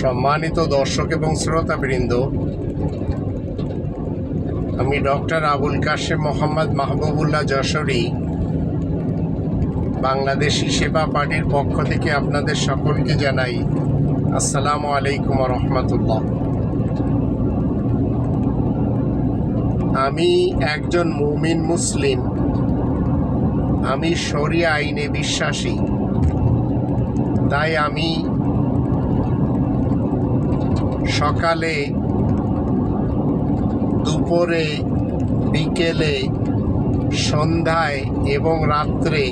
সম্মানিত দর্শক এবং শ্রোতাবৃন্দ, আমি ডক্টর আবুল কাশেম মোহাম্মদ মাহবুবুল্লাহ যশোরী, বাংলাদেশি সেবা পার্টির পক্ষ থেকে আপনাদের সকলকে জানাই আসসালামু আলাইকুম রহমতুল্লাহ। আমি একজন মুমিন মুসলিম, আমি শরিয়া আইনে বিশ্বাসী, তাই আমি সকালে, দুপুরে, বিকেলে, সন্ধ্যায় এবং রাত্রে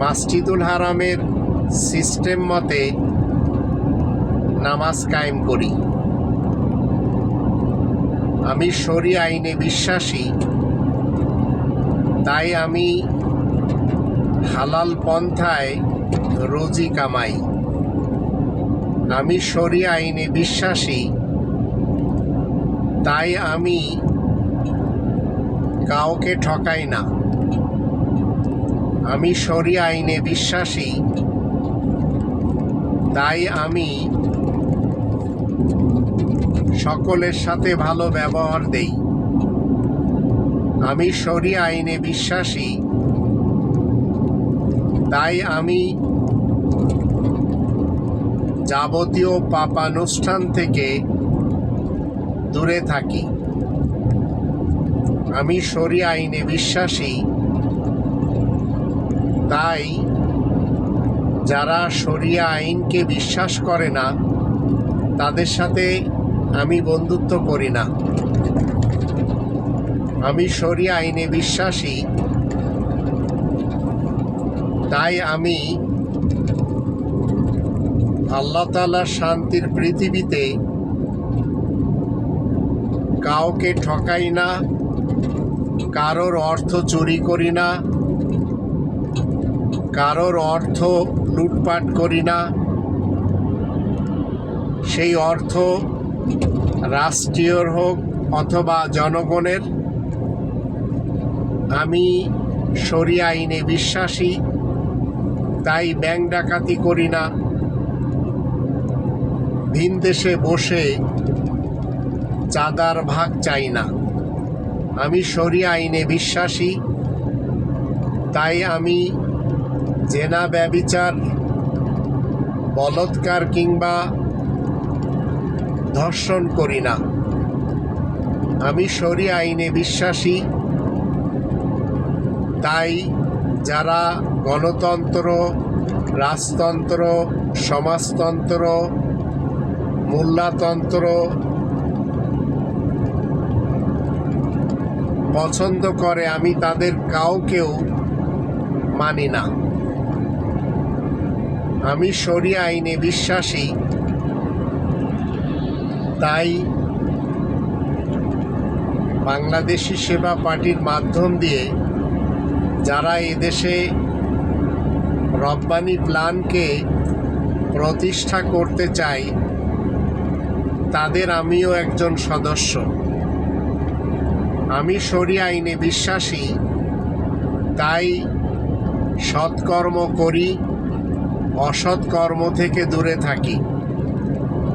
মাসজিদুল হারামের সিস্টেম মতে নামাজ কায়েম করি। আমি শরী আইনে বিশ্বাসী, তাই আমি হালাল পন্থায় রোজি কামাই। আমি শরী আইনে বিশ্বাসী। তাই আমি কাউকে ঠকাই না। আমি শরী আইনে বিশ্বাসী। তাই আমি সকলের সাথে ভালো ব্যবহার দেই। আমি শরী আইনে বিশ্বাসী। তাই আমি যাবতীয় পাপানুষ্ঠান থেকে দূরে থাকি। আমি শরী আইনে বিশ্বাসী। তাই যারা শরিয়া আইনকে বিশ্বাস করে না, তাদের সাথে আমি বন্ধুত্ব করি না। আমি শরিয়া আইনে বিশ্বাসী। তাই আমি আল্লাহ তালার শান্তির পৃথিবীতে কাউকে ঠকাই না, কারোর অর্থ চুরি করি না, কারোর অর্থ লুটপাট করি না, সেই অর্থ রাষ্ট্রীয়র হোক অথবা জনগণের। আমি শরিয়া আইনে বিশ্বাসী, তাই ব্যাংক ডাকাতি করি না। ভিন দেশে বসে চাঁদার ভাগ চাই না। আমি শরিয়া আইনে বিশ্বাসী, তাই আমি জেনা ব্যবিচার, বলৎকার কিংবা ধর্ষণ করি না। আমি শরী আইনে বিশ্বাসী, তাই যারা গণতন্ত্র, রাজতন্ত্র, সমাজতন্ত্র মোল্লাতন্ত্র পছন্দ করে, আমি তাদের কাউকেও মানি না। আমি শরিয়া আইনে বিশ্বাসী। তাই বাংলাদেশি সেবা পার্টির মাধ্যম দিয়ে যারা এদেশে রব্বানি প্ল্যানকে প্রতিষ্ঠা করতে চায় তাদের আমিও একজন সদস্য। আমি শরিয়া আইনে বিশ্বাসী, তাই সৎকর্ম করি অসৎ কর্ম থেকে দূরে থাকি।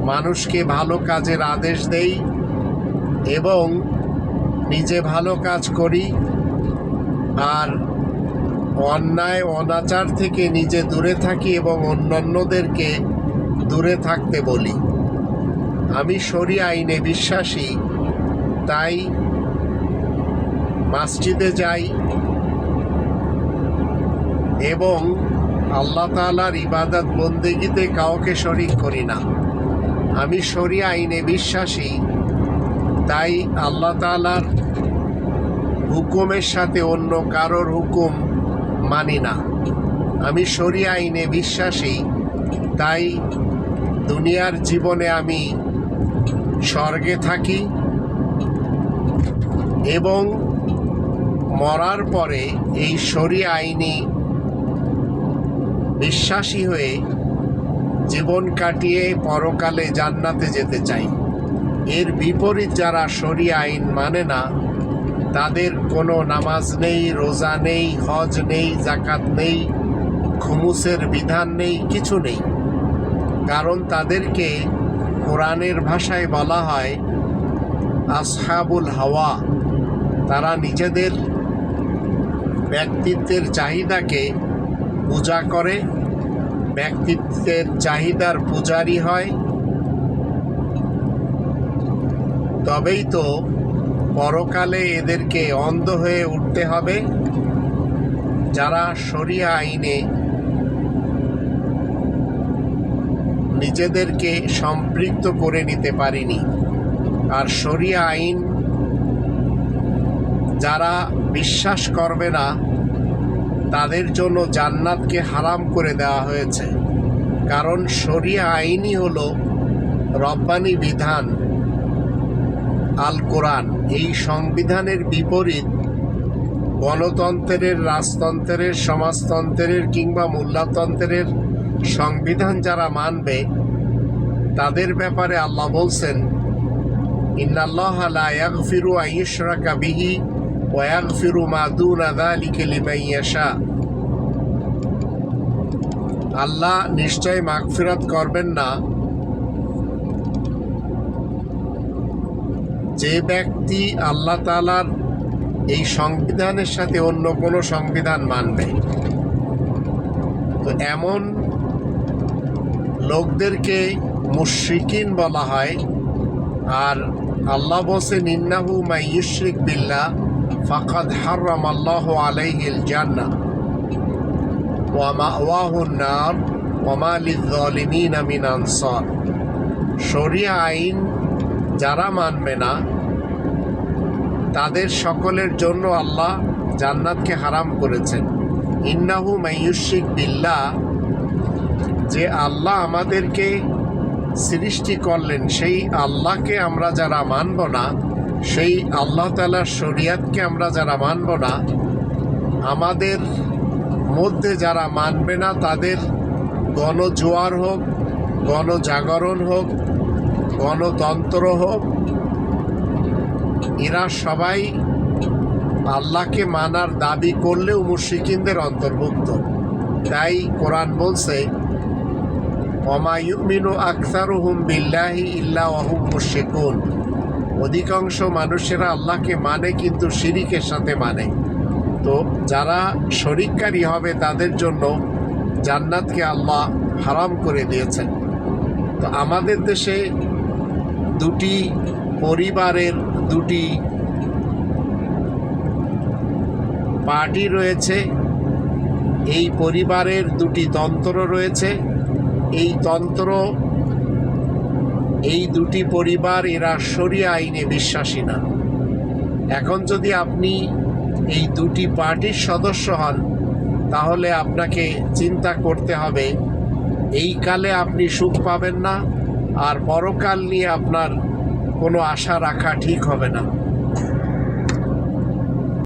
মানুষকে ভালো কাজের আদেশ দেই এবং নিজে ভালো কাজ করি আর অন্যায়, অনাচার থেকে নিজে দূরে থাকি এবং অন্যান্যদেরকে দূরে থাকতে বলি। আমি শরী আইনে বিশ্বাসী। তাই মসজিদে যাই এবং আল্লাহ তালার ইবাদত বন্দেগিতে কাউকে শরিক করি না। আমি শরিয়া আইনে বিশ্বাসী। তাই আল্লাহ তালার হুকুমের সাথে অন্য কারোর হুকুম মানি না। আমি শরিয়া আইনে বিশ্বাসী। তাই দুনিয়ার জীবনে আমি স্বর্গে থাকি এবং মরার পরে এই শরী আইনি বিশ্বাসী হয়ে জীবন কাটিয়ে পরকালে জান্নাতে যেতে চাই। এর বিপরীত যারা শরিয়া আইন মানে না, তাদের কোনো নামাজ নেই, রোজা নেই, হজ নেই জাকাত নেই, খুমুসের বিধান নেই, কিছু নেই। কারণ তাদেরকে কোরআনের ভাষায় বলা হয়, আসহাবুল হাওয়া তারা নিজেদের ব্যক্তিত্বের চাহিদাকে পূজা করে, ব্যক্তিত্বের চাহিদার পূজারি হয়। তবেই তো পরকালে এদেরকে অন্ধ হয়ে উঠতে হবে। যারা শরিয়া আইনে নিজেদেরকে সম্পৃক্ত করে নিতে পারেনি। আর শরিয়া আইন যারা বিশ্বাস করবে না, তাদের জন্য জান্নাতকে হারাম করে দেওয়া হয়েছে। কারণ শরিয়া আইনই হলো রব্বানি বিধান, আল কোরআন। এই সংবিধানের বিপরীত গণতন্ত্রের, রাজতন্ত্রের, সমাজতন্ত্রের কিংবা মোল্লাতন্ত্রের সংবিধান যারা মানবে তাদের ব্যাপারে আল্লাহ বলছেন আল্লাহ নিশ্চয় মাগফিরাত করবেন না। যে ব্যক্তি আল্লাহ তালার এই সংবিধানের সাথে অন্য কোনো সংবিধান মানবে। তো এমন লোকদেরকে মুশরিকিন বলা হয়। আর আল্লাহ বলছেন, ইন্নাহু মাই ইউশরিক বিল্লাহ, ফাকাদ হারাম আল্লাহ আলাইহিল জান্নাহ ওয়া মাওয়াহুন নার ওয়া মা লিয-যালিমিন মিন আনসার। শরিয়া আইন যারা মানবে না, তাদের সকলের জন্য আল্লাহ জান্নাতকে হারাম করেছেন। ইন্নাহু মাইয়ুশিক বিল্লা যে আল্লাহ আমাদেরকে সৃষ্টি করলেন, সেই আল্লাহকে আমরা যারা মানব না, সেই আল্লাহ তালার শরিয়াতকে আমরা যারা মানব না, আমাদের মধ্যে যারা মানবে না, তাদের গণজোয়ার হোক, গণজাগরণ হোক, গণতন্ত্র হোক, এরা সবাই আল্লাহকে মানার দাবি করলেও মুশরিকিনদের অন্তর্ভুক্ত। তাই কোরআন বলছে অমায়ুমিনু আখতারুহুম বিল্লাহি ইল্লা ওয়াহুম মুশরিকুন। অধিকাংশ মানুষেরা আল্লাহকে মানে কিন্তু শিরিকের সাথে মানে। তো যারা শরিককারী হবে তাদের জন্য জান্নাতকে আল্লাহ হারাম করে দিয়েছেন। তো আমাদের দেশে দুটি পরিবারের দুটি পার্টি রয়েছে। এই পরিবারের দুটি তন্ত্র রয়েছে। এই তন্ত্র, এই দুটি পরিবার এরা শরিয়া আইনে বিশ্বাসী না। এখন যদি আপনি এই দুটি পার্টির সদস্য হন, তাহলে আপনাকে চিন্তা করতে হবে, এই কালে আপনি সুখ পাবেন না, আর পরকাল নিয়ে আপনার কোনো আশা রাখা ঠিক হবে না।